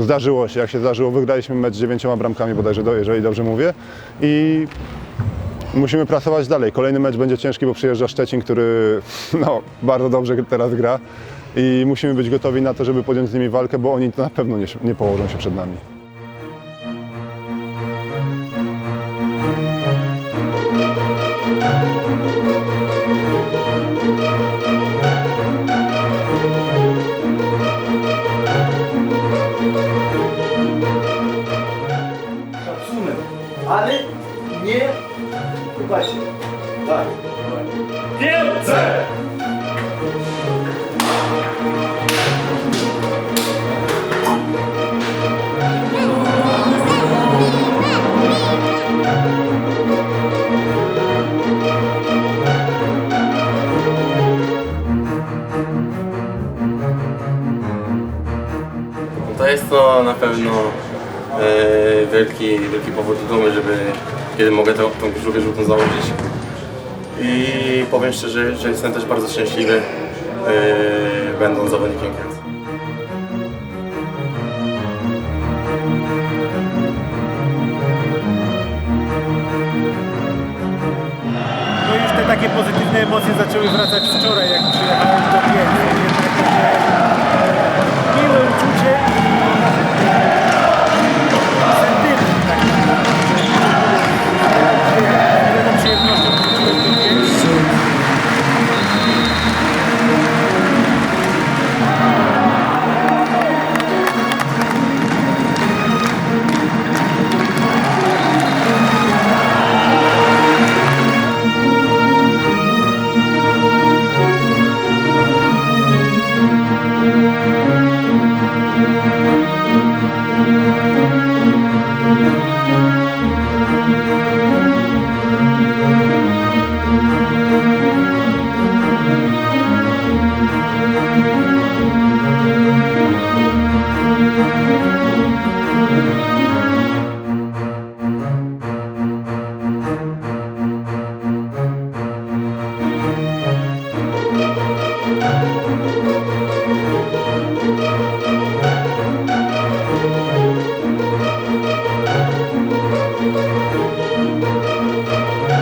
zdarzyło się, jak się zdarzyło, wygraliśmy mecz dziewięcioma bramkami bodajże, jeżeli dobrze mówię. I musimy pracować dalej. Kolejny mecz będzie ciężki, bo przyjeżdża Szczecin, który no, bardzo dobrze teraz gra. I musimy być gotowi na to, żeby podjąć z nimi walkę, bo oni na pewno nie, nie położą się przed nami. To jest to na pewno e, wielki, wielki powód do dumy, żeby kiedy mogę tą, tą koszulkę żółtą założyć. I powiem szczerze, że jestem też bardzo szczęśliwy, e, będąc zawodnikiem Kielc. No już te takie pozytywne emocje zaczęły wracać wczoraj, jak przyjechałem Música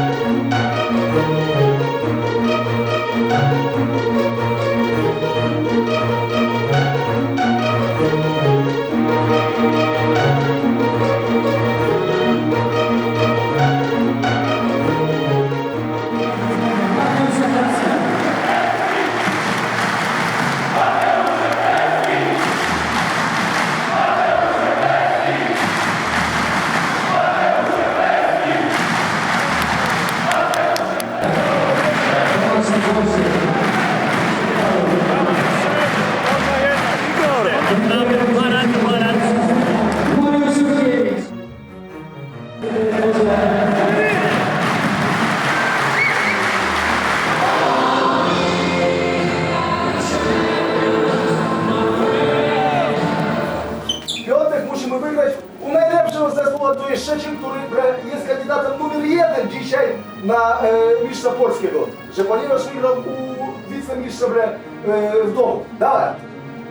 który jest kandydatem numer jeden dzisiaj na e, mistrza polskiego. Że ponieważ wygrał u wicemistrza bre, e, w domu. Dawaj.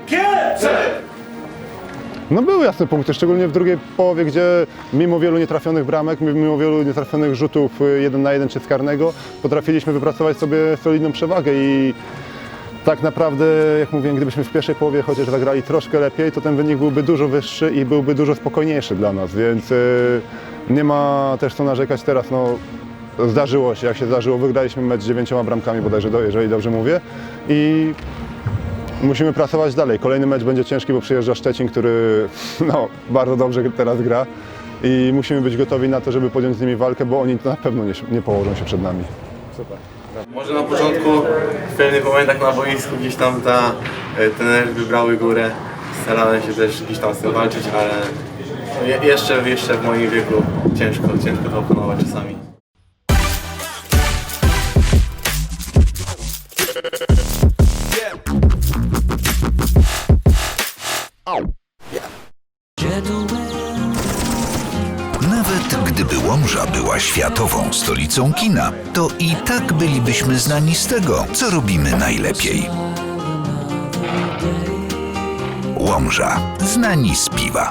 Kielce! No były jasne punkty, szczególnie w drugiej połowie, gdzie mimo wielu nietrafionych bramek, mimo wielu nietrafionych rzutów y, jeden na jeden czy z karnego, potrafiliśmy wypracować sobie solidną przewagę i tak naprawdę, jak mówiłem, gdybyśmy w pierwszej połowie chociaż zagrali troszkę lepiej, to ten wynik byłby dużo wyższy i byłby dużo spokojniejszy dla nas, więc y, nie ma też co narzekać teraz, no zdarzyło się, jak się zdarzyło, wygraliśmy mecz dziewięcioma bramkami bodajże, do- jeżeli dobrze mówię i musimy pracować dalej. Kolejny mecz będzie ciężki, bo przyjeżdża Szczecin, który no, bardzo dobrze teraz gra i musimy być gotowi na to, żeby podjąć z nimi walkę, bo oni na pewno nie, nie położą się przed nami. Może na początku w pewnych momentach na boisku gdzieś tam ta, e, te nerwy brały górę. Starałem się też gdzieś tam z tym walczyć, ale je, jeszcze, jeszcze w moim wieku ciężko, ciężko to opanować czasami. Nawet gdyby Łomża była światową stolicą kina, to i tak bylibyśmy znani z tego, co robimy najlepiej. Łomża. Znani z piwa.